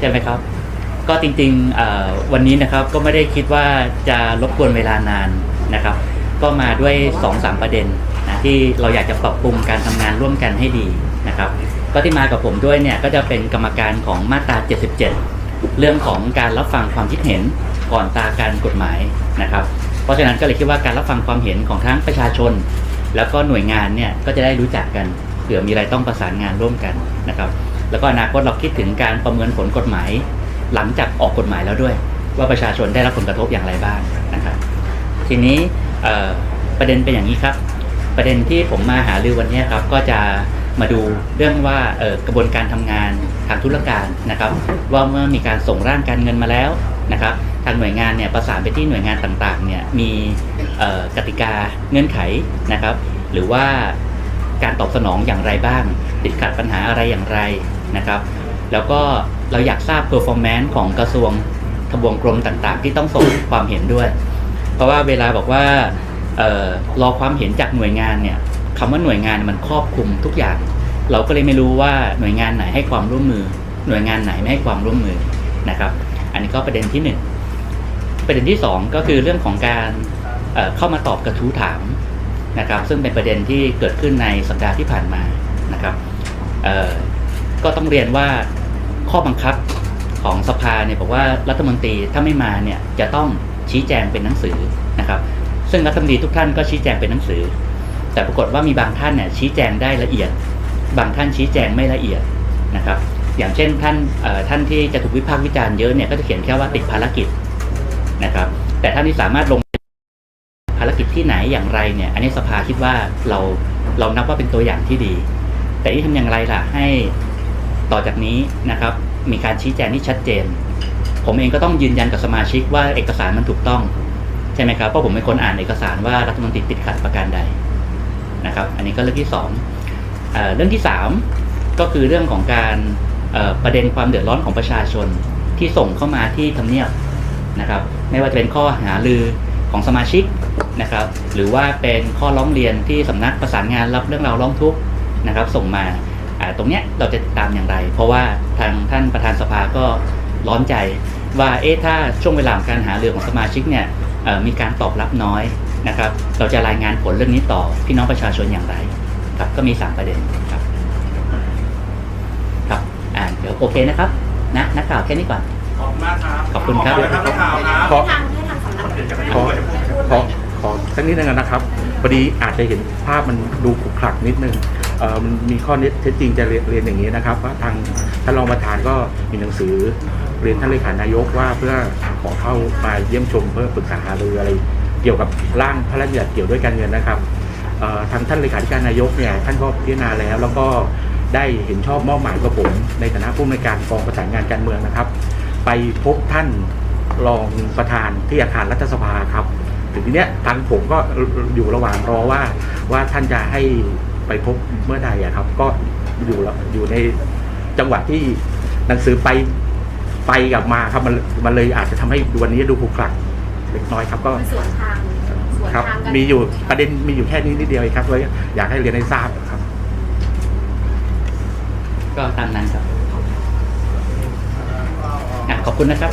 ใช่ไหมครับ ก็จริงๆวันนี้นะครับก็ไม่ได้คิดว่าจะรบกวนเวลานานนะครับ ก็มาด้วย 2-3 ประเด็นนะที่เราอยากจะปรับปรุงการทำงานร่วมกันให้ดีนะครับ ก็ที่มากับผมด้วยเนี่ยก็จะเป็นกรรมการของมาตรา 77 เรื่องของการรับฟังความคิดเห็นก่อนตาการกฎหมายนะครับ เพราะฉะนั้นก็เลยคิดว่าการรับฟังความเห็นของทั้งประชาชน แล้วก็หน่วยงานเนี่ยก็จะได้รู้จักกันเผื่อมีอะไรต้องประสานงานร่วมกันนะครับ แล้วก็อนาคตเราคิดถึงการประเมินผลกฎหมาย หลังจากออกกฎหมายแล้วด้วย ว่าประชาชนได้รับผลกระทบอย่างไรบ้างนะครับ ทีนี้ประเด็นเป็นอย่างนี้ครับ ประเด็นที่ผมมาหารือวันนี้ครับก็จะมาดูเรื่องว่ากระบวนการทำงานทางธุรการนะครับ ว่าเมื่อมีการส่งร่างการเงินมาแล้วนะครับ ทางหน่วยงานเนี่ยประสานไปที่หน่วยงานต่างๆเนี่ยมีกติกาเงื่อนไขนะครับ หรือว่าการตอบสนองอย่างไรบ้าง ติดขัดปัญหาอะไรอย่างไร นะครับ แล้วก็เราอยากทราบ performance ของกระทรวงทบวงกรมต่างๆ ที่ต้องส่งความเห็นด้วย เพราะว่าเวลาบอกว่าออรอความเห็นจากหน่วยงานเนี่ยคำว่าหน่วยงานมันครอบคลุมทุกอย่าง เราก็เลยไม่รู้ว่าหน่วยงานไหนให้ความร่วมมือ หน่วยงานไหนไม่ให้ความร่วมมือนะครับ อันนี้ก็ประเด็นที่หนึ่งประเด็นที่สองก็คือเรื่องของการเเข้ามาตอบกระทู้ถามนะครับ ซึ่งเป็นประเด็นที่เกิดขึ้นในสัปดาห์ที่ผ่านมานะครับ ก็ต้องเรียนว่าข้อบังคับของสภาเนี่ยบอกว่ารัฐมนตรีถ้าไม่มาเนี่ยจะต้องชี้แจงเป็นหนังสือนะครับ ซึ่งรัฐมนตรีทุกท่านก็ชี้แจงเป็นหนังสือ แต่ปรากฏว่ามีบางท่านเนี่ยชี้แจงได้ละเอียด บางท่านชี้แจงไม่ละเอียดนะครับ อย่างเช่นท่านท่านที่จะถูกวิพากษ์วิจารณ์เยอะเนี่ยก็จะเขียนแค่ว่าติดภารกิจนะครับ แต่ท่านที่สามารถลงภารกิจที่ไหนอย่างไรเนี่ยอันนี้สภาคิดว่าเราเรานับว่าเป็นตัวอย่างที่ดี แต่ที่ทำอย่างไรล่ะให้ ต่อจากนี้นะครับมีการชี้แจงที่ชัดเจน ผมเองก็ต้องยืนยันกับสมาชิกว่าเอกสารมันถูกต้องใช่ไหมครับเพราะผมเป็นคนอ่านเอกสารว่ารัฐมนตรีติดขัดประการใดนะครับ อันนี้ก็เรื่องที่สองเอ่อเรื่องที่สามก็คือเรื่องของการประเด็นความเดือดร้อนของประชาชนที่ส่งเข้ามาที่ทำเนียบนะครับ ไม่ว่าจะเป็นข้อหาลือของสมาชิกนะครับ หรือว่าเป็นข้อร้องเรียนที่สำนักประสานงานรับเรื่องราวร้องทุกข์นะครับ ส่งมา ตรงเนี้ยเราจะติดตามอย่างไร เพราะว่าทางท่านประธานสภาก็ร้อนใจว่าเอ๊ะถ้าช่วงเวลาของการหาเรือของสมาชิกเนี่ยเอ่อมีการตอบรับน้อยนะครับ เราจะรายงานผลเรื่องนี้ต่อพี่น้องประชาชนอย่างไรครับก็มี 3 ประเด็นครับครับอ่าเดี๋ยวโอเคนะครับนะนักข่าวแค่นี้ก่อนขอบคุณมากครับขอบคุณครับขอบคุณครับนักข่าวครับขอทางให้ทางสำนักขอขอขอสักนิดนึงนะครับพอดีอาจจะเห็นภาพมันดูขรุขระนิดนึงเอ่อ มันมีข้อเท็จจริงจะเรียนอย่างนี้นะครับว่าทางท่านรองประธานก็มีหนังสือเรียนท่านเลขานายกว่าเพื่อขอเข้ามาเยี่ยมชมเพื่อปรึกษาหารืออะไรเกี่ยวกับร่างพระราชบัญญัติเกี่ยวด้วยการเงินนะครับทางท่านเลขาธิการนายกเนี่ยท่านก็พิจารณาแล้ว แล้วก็ได้เห็นชอบมอบหมายกับผมในฐานะผู้อำนวยการกองประสานงานการเมืองนะครับ ไปพบท่านรองประธานที่อาคารรัฐสภาครับ ถึงทีเนี้ยทางผมก็อยู่ระหว่างรอว่าว่าท่านจะให้ ไปพบเมื่อใดอะครับ ก็อยู่ระอยู่ในจังหวะที่หนังสือไปไปกับมาครับมันมันเลยอาจจะทำให้วันนี้ดูขรุขระเล็กน้อยครับก็มันสวนทางสวนครับทางกันมีอยู่ประเด็นมีอยู่แค่นี้นิดเดียวเองครับเลยอยากให้เรียนให้ทราบครับ ก็ตามนั้นครับอะขอบคุณนะครับ